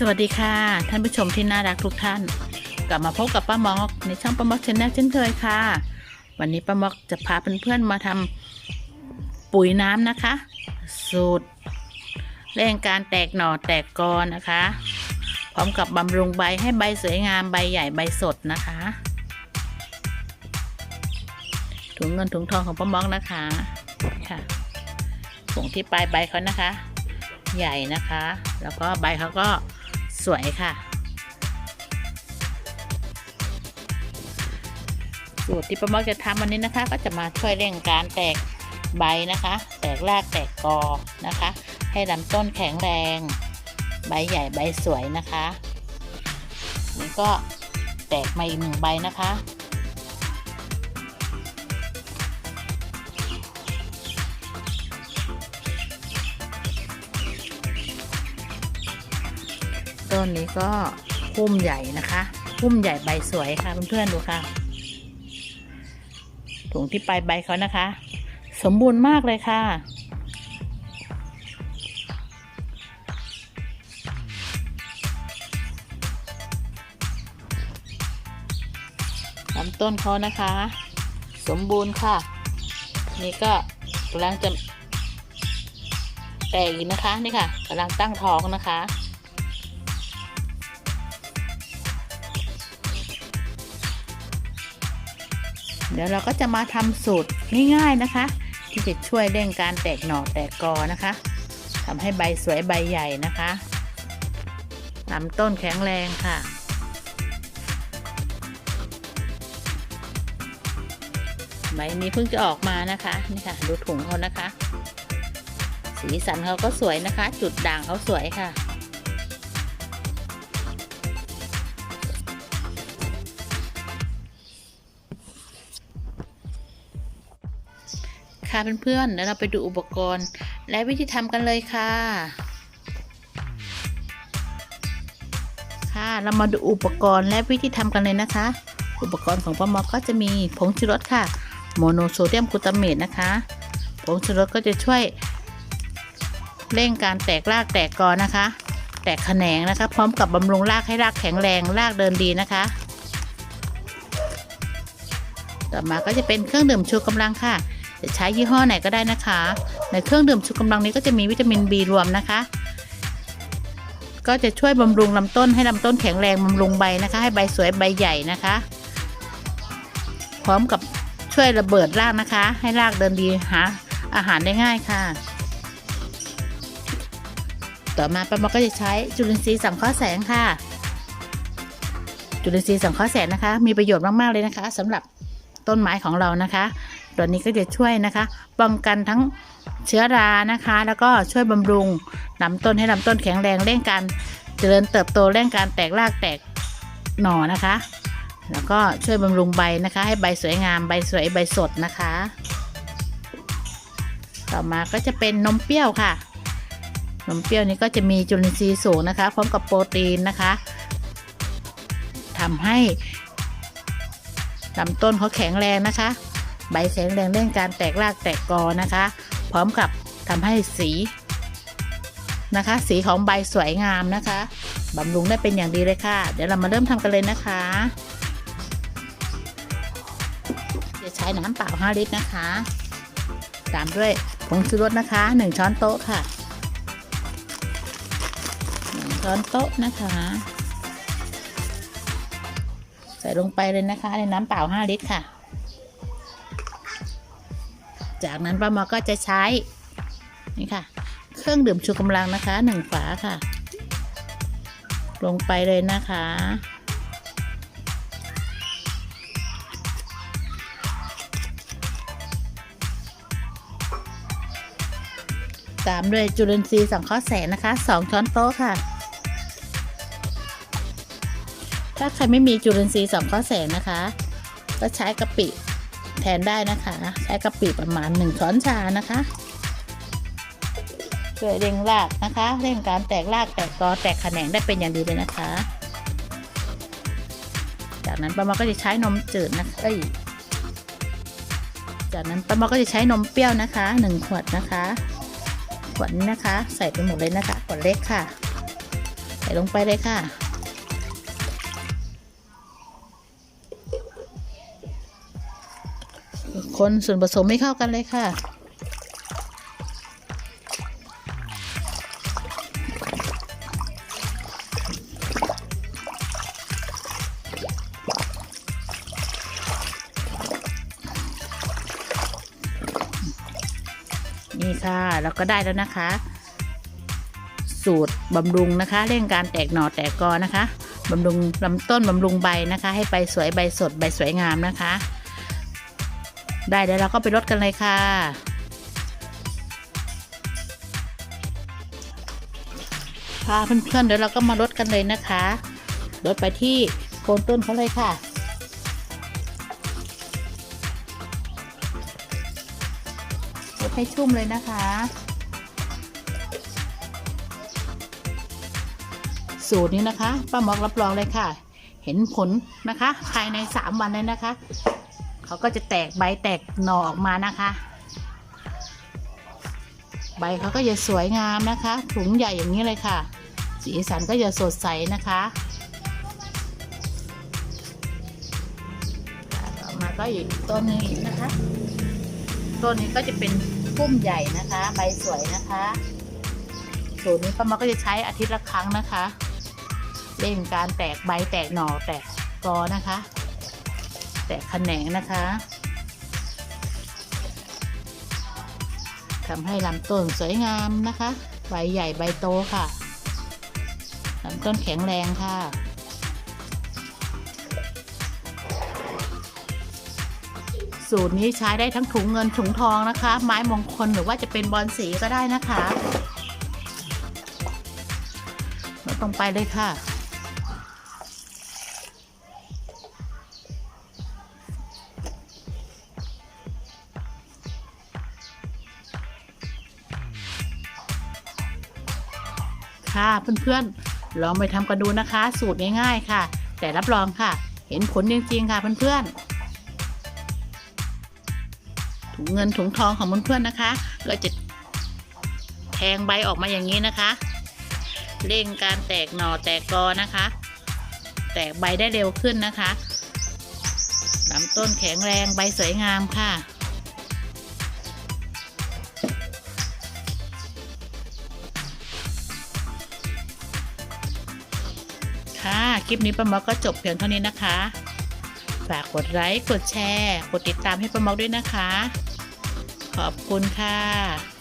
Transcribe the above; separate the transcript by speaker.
Speaker 1: สวัสดีค่ะ ท่านผู้ชมที่น่ารักทุกท่าน กลับมาพบกับป้ามอกในช่องป้ามอกชแนลเช่นเคยค่ะ วันนี้ป้ามอกจะพาเพื่อนๆมาทำปุ๋ยน้ำนะคะ สูตรเร่งการแตกหน่อแตกกอนะคะ พร้อมกับบำรุงใบให้ใบสวยงามใบใหญ่ใบสดนะคะ ถุงเงินถุงทองของป้ามอกนะคะค่ะถุงที่ปลายใบเขานะคะ ใหญ่นะคะ แล้วก็ใบเขาก็ สวยค่ะ สูตรที่ป้ามอกจะทำวันนี้นะคะ ก็จะมาช่วยเร่งการแตกใบนะคะ แตกรากแตกกอนะคะ ให้ลำต้นแข็งแรง ใบใหญ่ใบสวยนะคะนี่ก็แตกมาอีกหนึ่งใบนะคะ ต้นนี้ก็พุ่มใหญ่นะคะพุ่มใหญ่ใบสวยค่ะเพื่อนๆดูค่ะถุงที่ปลายใบเขานะคะ สมบูรณ์มากเลยค่ะ ลำต้นเขานะคะ สมบูรณ์ค่ะ นี่ก็กำลังจะแตกอีกนะคะ นี่ค่ะกำลังตั้งท้องนะคะ เดี๋ยวเราก็จะมาทำสูตรง่ายๆนะคะ ที่จะช่วยเร่งการแตกหน่อแตกกอนะคะทำให้ใบสวยใบใหญ่นะคะลำต้นแข็งแรงค่ะใบนี้เพิ่งจะออกมานะคะนี่ค่ะ ดูถุงเขานะคะ สีสันเขาก็สวยนะคะ จุดด่างเขาสวยค่ะ ค่ะเพื่อนๆเดี๋ยวเราไปดูอุปกรณ์ และวิธีทำกันเลยค่ะ ค่ะเรามาดูอุปกรณ์และวิธีทำกันเลยนะคะ อุปกรณ์ของป้ามอก็จะมีผงชูรสค่ะโมโนโซเดียมกลูตาเมตนะคะ ผงชูรสก็จะช่วยเร่งการแตกรากแตกกอนะคะ แตกแขนงนะคะ พร้อมกับบำรุงรากให้รากแข็งแรงรากเดินดีนะคะ ต่อมาก็จะเป็นเครื่องดื่มชูกำลังค่ะ จะใช้ยี่ห้อไหนก็ได้นะคะ ในเครื่องดื่มชูกำลังนี้ก็จะมีวิตามิน B รวมนะคะ ก็จะช่วยบำรุงลำต้นให้ลำต้นแข็งแรงบำรุงใบนะคะ ให้ใบสวยใบใหญ่นะคะ พร้อมกับช่วยระเบิดรากนะคะ ให้รากเดินดีหาอาหารได้ง่ายค่ะ ต่อมาป้ามาก็จะใช้จุลินทรีย์สังเคราะห์แสงค่ะ จุลินทรีย์สังเคราะห์แสงนะคะ มีประโยชน์มากๆเลยนะคะสำหรับต้นไม้ของเรานะคะ ตัวนี้ก็จะช่วยนะคะ ป้องกันทั้งเชื้อรานะคะ แล้วก็ช่วยบำรุงลำต้นให้ลำต้นแข็งแรงเร่งการเจริญเติบโตเร่งการแตกรากแตกหน่อนะคะ แล้วก็ช่วยบำรุงใบนะคะ ให้ใบสวยงามใบสวยใบสดนะคะ ต่อมาก็จะเป็นนมเปรี้ยวค่ะ นมเปรี้ยวนี้ก็จะมีจุลินทรีย์สูงนะคะ พร้อมกับโปรตีนนะคะทำให้ลำต้นเขาแข็งแรงนะคะ ใบแข็งแรงเร่งการแตกรากแตกกอนะคะ พร้อมกับทำให้สีนะคะ สีของใบสวยงามนะคะบำรุงได้เป็นอย่างดีเลยค่ะ เดี๋ยวเรามาเริ่มทำกันเลยนะคะจะใช้น้ำเปล่า 5 ลิตรนะคะ ตามด้วยผงชูรสนะคะ 1 ช้อนโต๊ะค่ะ 1 ช้อนโต๊ะนะคะ ใส่ลงไปเลยนะคะในน้ำเปล่า 5 ลิตรค่ะ จากนั้นป้ามอก็จะใช้นี่ค่ะ เครื่องดื่มชูกำลังนะคะหนึ่งฝาค่ะ ลงไปเลยนะคะ ตามด้วยจุลินทรีย์สังเคราะห์แสงนะคะสองช้อนโต๊ะค่ะถ้าใครไม่มีจุลินทรีย์สังเคราะห์แสงนะคะ ก็ใช้กะปิ แทนได้นะคะ ใช้กะปิประมาณ 1 ช้อนชานะคะช่วยเร่งรากนะคะเร่งการแตกรากแตกกอแตกแขนงได้เป็นอย่างดีเลยนะคะ จากนั้นป้ามาก็จะใช้นมจืดนะคะเอ้ยจากนั้นป้ามาก็จะใช้นมเปรี้ยวนะคะ1ขวดนะคะขวดนี้นะคะ ใส่ไปหมดเลยนะคะขวดเล็กค่ะ ใส่ลงไปเลยค่ะ คนส่วนผสมไม่เข้ากันเลยค่ะ นี่ค่ะแล้วก็ได้แล้วนะคะ สูตรบำรุงนะคะ เร่งการแตกหน่อแตกกอนะคะบำรุงลำต้นบำรุงใบนะคะ ให้ใบสวยใบสดใบสวยงามนะคะ ได้เดี๋ยวเราก็ไปรดกันเลยค่ะค่ะเพื่อนๆเดี๋ยวเราก็มารดกันเลยนะคะรดไปที่โคนต้นเขาเลยค่ะรดให้ชุ่มเลยนะคะ สูตรนี้นะคะป้าหมอกรับรองเลยค่ะ เห็นผลนะคะ ภายใน 3 วันเลยนะคะ เขาก็จะแตกใบแตกหน่อออกมานะคะ ใบเขาก็จะสวยงามนะคะถุงใหญ่อย่างนี้เลยค่ะ สีสันก็จะสดใสนะคะต่อมาก็อีกต้นนึงอีกนะคะ ต้นนี้ก็จะเป็นพุ่มใหญ่นะคะ ใบสวยนะคะสูตรนี้ป้ามาก็จะใช้อาทิตย์ละครั้งนะคะเร่งการแตกใบแตกหน่อแตกกอนะคะ แตกแขนงนะคะทำให้ลำต้นสวยงามนะคะ ใบใหญ่ใบโตค่ะลำต้นแข็งแรงค่ะสูตรนี้ใช้ได้ทั้งถุงเงินถุงทองนะคะ ไม้มงคลหรือว่าจะเป็นบอลสีก็ได้นะคะเราตรงไปเลยค่ะ ค่ะเพื่อนๆ ลองไปทำกันดูนะคะ สูตรง่ายๆค่ะ แต่รับรองค่ะ เห็นผลจริงๆค่ะเพื่อนๆ ถุงเงินถุงทองของเพื่อนๆนะคะ ก็จะแทงใบออกมาอย่างนี้นะคะ เร่งการแตกหน่อแตกกอนะคะ แตกใบได้เร็วขึ้นนะคะลำต้นแข็งแรงใบสวยงามค่ะ ค่ะ คลิปนี้ป้ามอกก็จบเพียงเท่านี้นะคะ ฝากกดไลค์ กดแชร์ กดติดตามให้ป้ามอกด้วยนะคะ ขอบคุณค่ะ